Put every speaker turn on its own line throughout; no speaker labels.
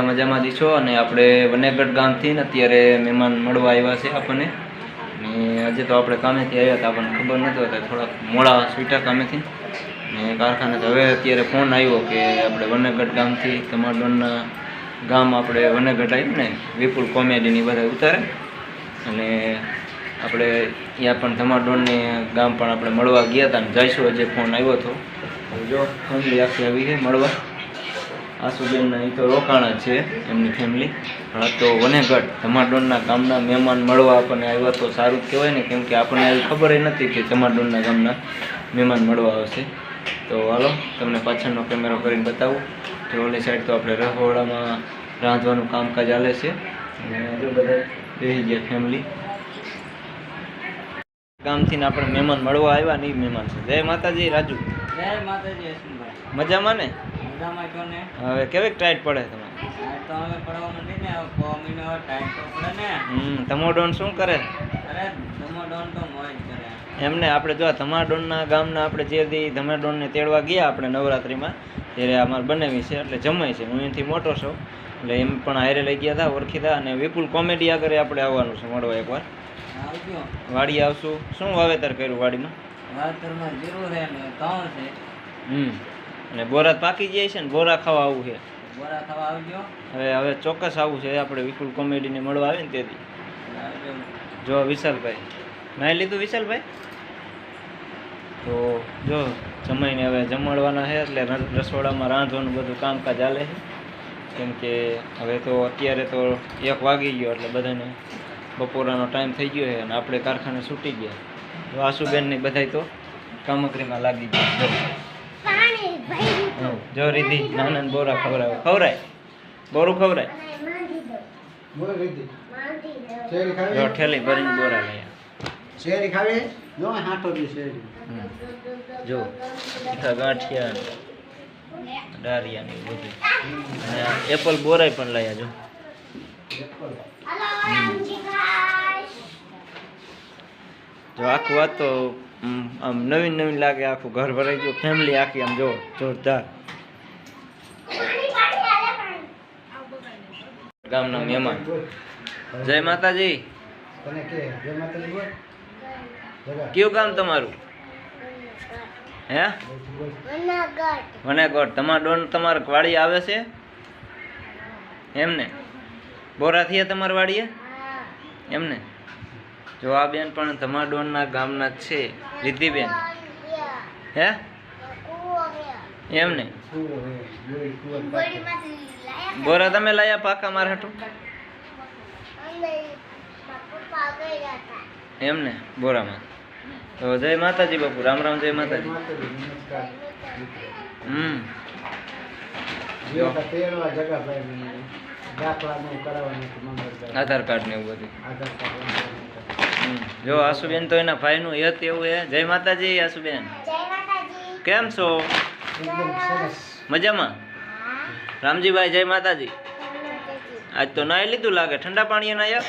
બધા મજામાં છો? અને આપણે વનેગઢ ગામથી ને અત્યારે મહેમાન મળવા આવ્યા છે આપણને. ને આજે તો આપણે કામેથી આવ્યા હતા, આપણને ખબર નહોતી હતા, થોડાક મોડા સ્વીટા કામેથી. ને કારખાને હવે અત્યારે ફોન આવ્યો કે આપણે વનેગઢ ગામથી તમારડોનના ગામ આપણે વનેગઢ આવ્યું ને, વિપુલ કોમેડીની બધા ઉતારે. અને આપણે ત્યાં પણ ધમાડોળની ગામ પણ આપણે મળવા ગયા હતા ને, જઈશું, હજી ફોન આવ્યો હતો જો, ફેમિલી આખી આવી છે મળવા. આસુબેન અહીં તો રોકાણ જ છે એમની ફેમિલી હા તો વનેગઢ ધમાડોનના ગામના મહેમાન મળવા આપણને આવ્યા તો સારું કહેવાય ને કેમ કે આપણને આવી ખબર નથી કે ધમાડોનના ગામના મહેમાન મળવા આવશે. તો હાલો તમને પાછળનો કેમેરો કરીને બતાવું. તો ઓલી સાઈડ તો આપણે રસોડામાં રાંધવાનું કામકાજ ચાલે છે. અને જો બધા બેસી ગયા ફેમિલી ગામથી ને આપણે મહેમાન મળવા આવ્યા નહીં મહેમાન છે. જય માતાજી રાજુ.
જય માતાજી
મજામાં ને? હવે કેવી ટાઈટ પડે તમે
આ તો હવે પડવાનું નહીં ને હવે કો મહિનો હવે ટાઈમ તો પડે ને.
હમ તમાડોન શું કરે? એમને આપણે જો ધમાડોનના ગામના આપણે જે ધમાડોનને તેડવા ગયા આપણે નવરાત્રિમાં ત્યારે અમારે બનાવી છે એટલે જમાય છે. હું એનાથી મોટો છું એટલે એમ પણ હારે લઈ ગયા હતા ઓળખીતા અને વિપુલ કોમેડી આગળ આપણે આવવાનું છે મળવા એકવાર. વાડી આવશું. શું વાવેતર કર્યું વાડીમાં?
વાવેતરમાં જીરું છે ઘઉં છે.
હમ. અને બોરા પાકી જાય છે ને બોરા ખાવા આવું છે.
બોરા ખાવા આવજો
હવે હવે ચોક્કસ આવું છે આપણે વિપુલ કોમેડીને મળવા આવે ને તેથી. જો વિશાલભાઈ. નાઈ લીધું વિશાલભાઈ? તો જો જમાઈને હવે જમાડવાના છે એટલે રસોડામાં રાંધવાનું બધું કામકાજ ચાલે છે. કેમ કે હવે તો અત્યારે તો એક વાગી ગયો એટલે બધાને બપોરાનો ટાઈમ થઈ ગયો છે અને આપણે કારખાને છૂટી ગયા. વાસુબેનની બધાય તો કામકરીમાં લાગી ગયા. જો રીધી નાના બોરા ખવડાવે. ખવરાય? બોરું ખવરાય? જો ઠેલી ભરીને બોરા લઈ
શેરી ખાવી? જો હાથો બી શેરી.
જો મીઠા ગાંઠિયા ડારિયા ને બધું. અને એપલ બોરાય પણ લાયા જો જો આખું વાત તો આમ નવીન નવીન લાગે આખું ઘર ભરાઈ ગયું ફેમિલી આખી આમ જો, જોરદાર. ગામના મહેમાન. જય માતાજી. કયું ગામ તમારું? હે? વનેગઢ. તમારા ડોન, તમારે વાડી આવે છે? એમને? બોરા થયા તમારા વાડીએ? એમને? જો આ બેન પણ ધમાડોનના ગામના છે. રિદ્ધિબેન. હે?
કૂવો પાછળ.
બોરા તમે લાયા પાકા મારા હાટું? એમને બોરામાં. તો જય માતાજી બાપુ રામ રામ જય માતાજી. હમ. આધાર કાર્ડ ને એવું બધું.
આધાર કાર્ડ.
જો આશુબેન તો એના ભાઈનું યત એવું હે. જય માતાજી આશુબેન કેમ છો? મજામાં? રામજીભાઈ જય માતાજી. આજ તો નાઈ લીધું લાગે. ઠંડા પાણીએ નાયા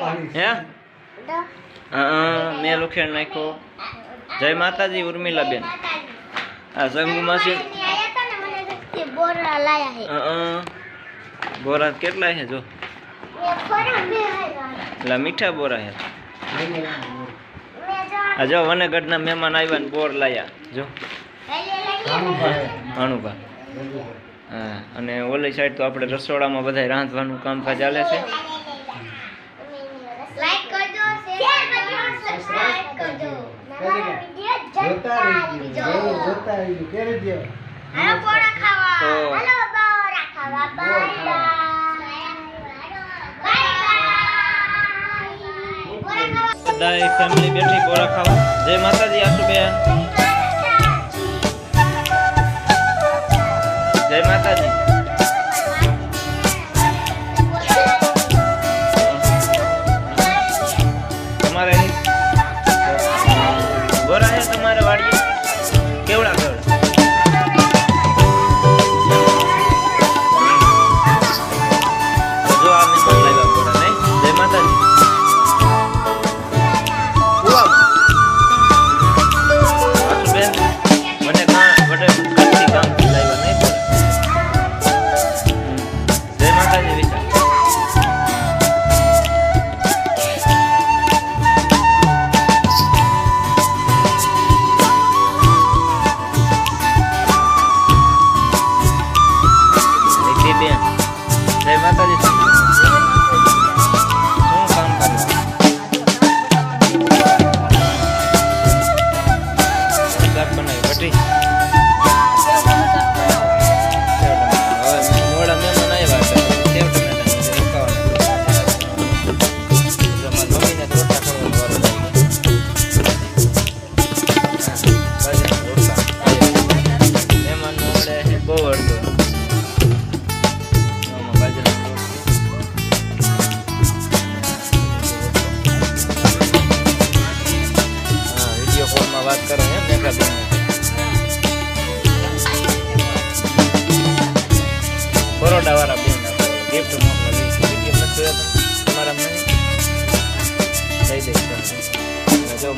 પાણી
હે? હા? મેં લુખેડ નાખ્યો. જય માતાજી ઉર્મિલાબેન આ શંભુ માસી.
બોરા
કેટલા છે જો. એટલે મીઠા બોરા
હે
આ જો વનેગઢના મહેમાન આવ્યા ને બોર લાયા. જો. અણુભા હા અને ઓલી સાઈડ તો આપણે રસોડામાં બધા રાંધવાનું કામકાજ ચાલે છે.
લાઈક કરજો શેર કરજો સબસ્ક્રાઇબ કરજો નવા વિડિયો
જોતા
જોતા
રહી ગયું જોતા રહી ગયું કેરી દો
હાલો બોરા ખાવા.
તો-
હાલો બોરા ખાવા. Bye bye.
બધા ફેમિલી બેઠી ગોળા ખાવા. જય માતાજી આશુબેન. જય માતાજી.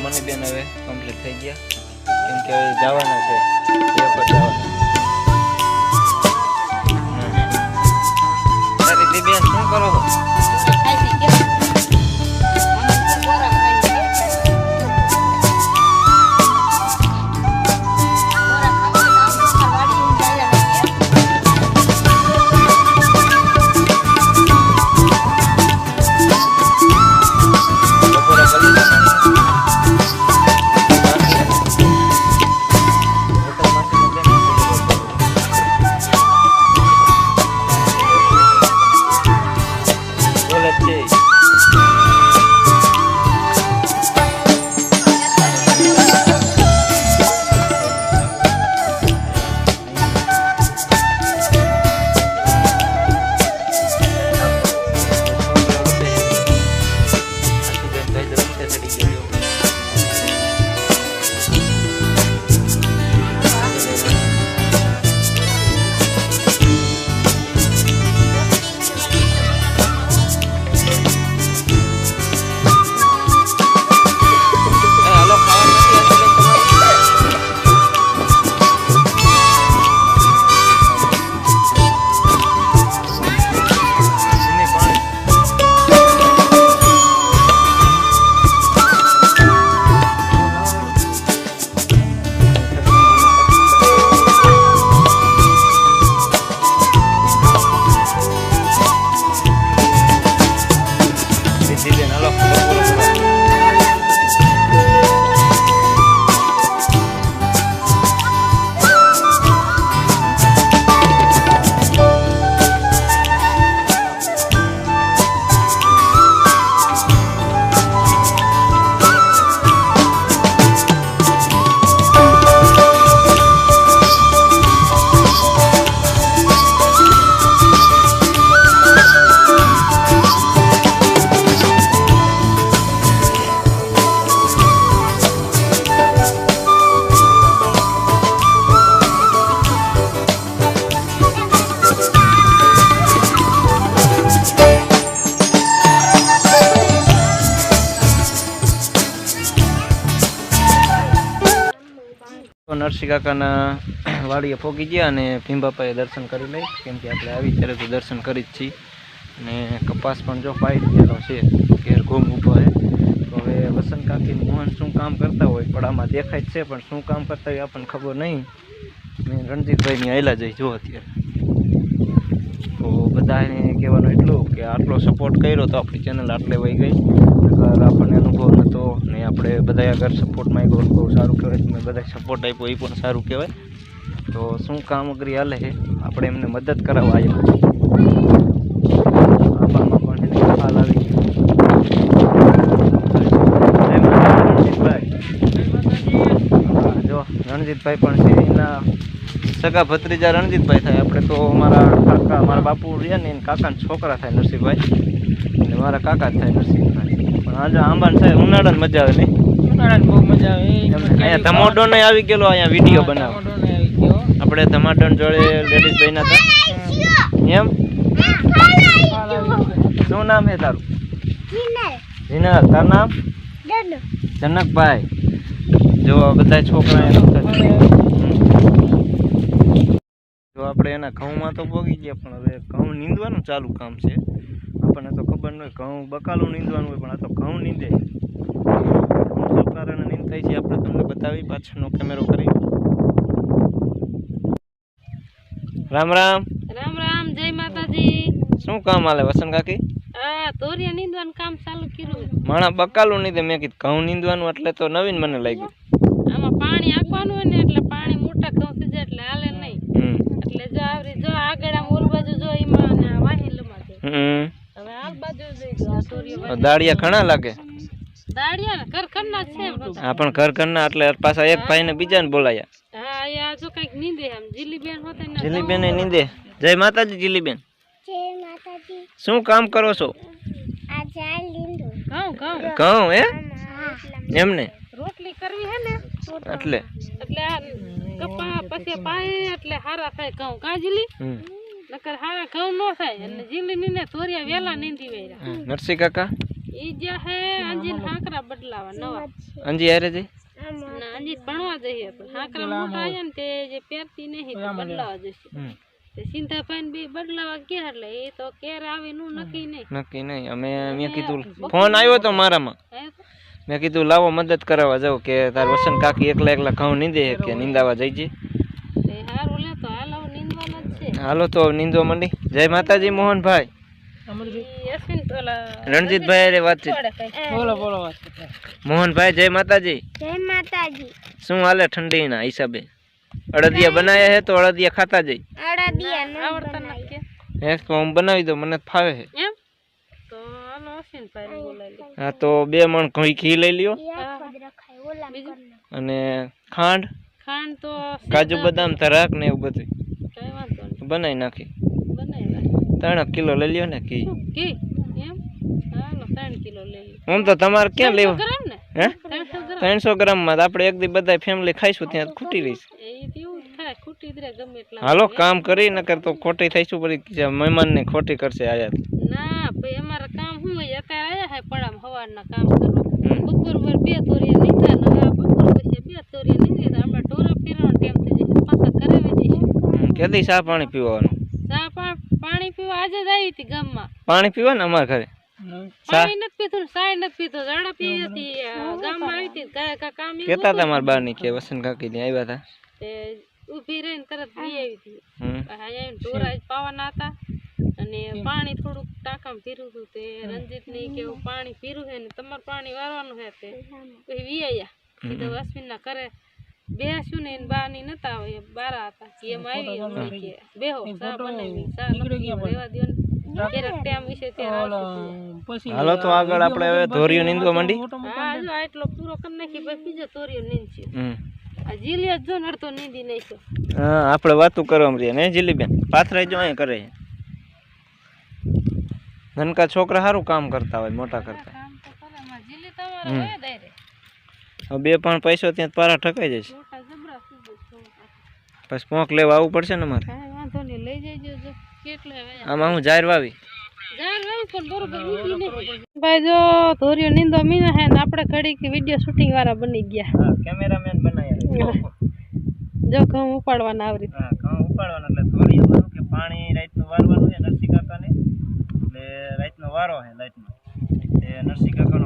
મનીબેન હવે કમ્પ્લીટ થઈ ગયા. કેમ કે હવે જવાના છે. એ પર જવાના. શું કરો નરસિંહ કાકાના વાડીએ ફોગી ગયા અને ભીમબાપાએ દર્શન કરી લઈ. કેમ કે આપણે આવી ત્યારે તો દર્શન કરી જ છીએ. અને કપાસ પણ જો પાઈ દીધેલો છે, ઘેર ઘૂમ ઊભો છે. તો હવે વસંત મોહન શું કામ કરતા હોય પડામાં દેખાય જ છે, પણ શું કામ કરતા હોય આપણને ખબર નહીં. મેં રણજીતભાઈની આયલા જઈ જો અત્યારે. તો બધાને કહેવાનું એટલું કે આટલો સપોર્ટ કર્યો તો આપણી ચેનલ આટલે વહી ગઈ. આપણને અનુભવ નહોતો ને આપણે બધા આગળ સપોર્ટ માંગ્યો બહુ સારું કહેવાય. તમે બધા સપોર્ટ આપ્યો, એ પણ સારું કહેવાય. તો શું કામગીરી હાલે છે? આપણે એમને મદદ કરાવવા આવ્યા રણજીતભાઈ પણ છે એના સગા ભત્રીજા રણજીતભાઈ થાય. આપણે તો મારા કાકા મારા બાપુ રહ્યા ને એના કાકાના છોકરા થાય નરસિંહભાઈ. અને મારા કાકા જ થાય નરસિંહભાઈ. પણ આજે આંબાને સાહેબ ઉનાળાની મજા આવે નહીં?
ઉનાળાની બહુ મજા આવે.
અહીંયા ધમોડો ને આવી ગયેલો અહીંયા વીડિયો બનાવ આપણે ધમાટણ જોડે લેડીઝ ભાઈ ના હતા એમ. શું નામ છે તારું? જીનલ તારું નામ? જનકભાઈ. જો આ બધા છોકરા એનું આપણે એના ઘઉંમાં તો પોગી ગયા પણ હવે ઘઉં નીંદવાનું ચાલુ કામ છે. આપણને તો ખબર ન હોય ઘઉં બકાલું નીંદવાનું હોય પણ આ તો ઘઉં નીંદે. શું કારણે નીંદ થાય છે આપણે તમને બતાવી પાછળનો કેમેરો કરી. રામ રામ.
રામ રામ જય માતાજી.
શું કામ હાલે વસંત કાકી?
આ તોરિયા નીંદવાનું કામ ચાલુ કર્યું.
માણા બકાલું નીંદે મેં કીધું ઘઉં નીંદવાનું એટલે તો નવીન મને લાગ્યું.
આમાં પાણી આપવાનું હોય ને એટલે પાણી મોટા ઘઉં થઈ જાય એટલે હાલે નહીં. એટલે જો આવરી જો આગળ આમ ઓલ બાજુ જો એમાં ને આ વાહેલુંમાં છે.
હમ.
હવે આ બાજુ જો આ તોરિયા
દાળિયા ઘણા લાગે?
દાડિયા ને કરખંડના જ છે
હા પણ ઘર ઘરના એટલે પાછા એક ભાઈને બીજાને બોલાયા.
હા આ જો કંઈક નીંદે આમ જીલીબેન હોતે ને
જીલીબેન ને નીંદે. જય માતાજી જીલીબેન. શું કામ કરો છો?
ઘઉં ઘઉં.
ઘઉં હે. એમને?
રોટલી કરવી હે ને?
એટલે.
એટલે આ કપા પછી પાય એટલે હારા થાય ઘઉં
કાજલી
નકર હારા ઘઉં નો થાય. અને જીલી નીને તોરિયા વેલા નીંદી વેરા.
નરસિંહ કાકા?
ઈ જે હે અંજીર હાંકરા બદલાવા નવા.
અંજી હારે જઈ?
ના અંજી ભણવા જઈએ પણ હાંકરા મોટા આયા ને તે જે પહેરતી નહીં તો બદલાવા જશે. સિંધાભાઈ બી બદલાવા ગયા એટલે એ તો કેર આવે નું નક્કી નહીં.
નક્કી નહીં. અમે મેં કીધું ફોન આવ્યો તો મારામાં? મેં કીધું લાવો મદદ કરાવવા જાઉં કે તાર વસન કાકી એકલા એકલા ઘઉં નીંદે કે નીંદાવા જઈજે
તે હારું લે તો હાલ હવે નીંદવાના જ છે.
હાલો તો નીંદો મંડી. જય માતાજી મોહનભાઈ. રણજીતભાઈ અરે વાતચીત.
બોલો બોલો
મોહનભાઈ જય માતાજી.
જય માતાજી.
શું હાલે ઠંડીના હિસાબે? અડદિયા બનાવ્યા હે તો અડદિયા ખાતા જઈ.
અડદિયા?
હે તો હું બનાવી દઉં મને ફાવે છે
એમ તો હાલો અશ્વિનભાઈ ને બોલાવી લે.
હા તો બે મણ ઘી ઘી લઈ લ્યો. અને ખાંડ?
ખાંડ તો
કાજુ બદામ તરાક ને એવું બધું
કઈ વાંધો નહીં.
બનાવી નાખી. ત્રણ કિલો લઈ લ્યો ને ઘી. આમ તો તમારે ક્યાં લેવું? હે?
ત્રણસો ગ્રામ.
તો આપણે એક દી બધા ફેમિલી ખાઈશું ત્યાં ખૂટી રહીશ.
એ તો એવું જ થાય ખૂટી જ રહે ગમે એટલા
હાલો કામ કરી નકર તો ખોટી થઈશું પડી મહેમાનને ખોટી કરશે આયાત
ના ભાઈ અમારા કામ શું હોય? અત્યારે આયા હે પડામ હવારના કામ કરવા. બપોર પર બે તોરિયા લીધા ને આ બપોર પછી બે તોરિયા નીકળી તો આપણે ટોરા ફેરવાનો ટાઈમ થઈ જશે. પાછા ઘરે વહી
કેદી ચા પાણી પીવાનું?
ચા પાણી પીવા આજે જ આવી હતી ગામમાં.
પાણી પીવા ને અમારા ઘરે?
પાણી નથી પીધું ને ચાય નથી પીધો. ઝાડા પી હતી ગામમાં આવી હતી કા- કા- કામ
કેતા હતા. મારા બારની કે વસંત કાકી આવ્યા હતા
ઊભી રહીને તરત બી આવી હતી. અહીંયા ઢોરા પાવાના હતા. અને પાણી થોડુંક ટાંકામાં પીરું હતું તે રંજીતની કે પાણી પીરું છે ને તમારે પાણી વારવાનું છે તે. પછી વી કીધું અશ્વિન ના કરે બેસ્યું ને એની બાની નતા આવે બારા હતા. એમ આવી કે બેહો ચા બનાવી ચા રહેવા
દો
હાલો તો. આગળ આપણે હવે ધોરીઓ નીંદવા માંડી?
હા જો. આટલો પૂરો કરી નાખી પછી બીજો તોરિયો નીંદશે આ જીલિયા જો નડતો નીંદી નાખ્યો.
હા આપણે વાતું કરવા રહીએ ને જીલીબેન પાથરાઈ જો અહીં કરે નનકા છોકરા સારું કામ કરતા હોય મોટા કરતા.
કામ તો કરે માં જીલી તમારે
હમ.
હોય દાયરે
હવે બે પણ પૈસો ત્યાં પારા ઠકાઈ જશે. પછી. પોંક લેવા આવવું પડશે ને મારે?
વાંધો નહીં લઈ જજો જો કેટલે વયા
આમાં હું જાહેર વાવી.
ભાઈ જો ધોર્યો નિંદો મીના હે ને આપણે ઘડીક વીડિયો શૂટિંગ વાળા બની ગયા.
હા કેમેરામેન બનાવ્યા
જો. ઘઉં ઉપાડવાના આવરી
હા ઘઉં ઉપાડવાનું એટલે કે પાણી રાતનું વારવાનું છે નરસિંહ કાકાને. વારો છે લાઈટનો એ નરસિંહ કાકાનો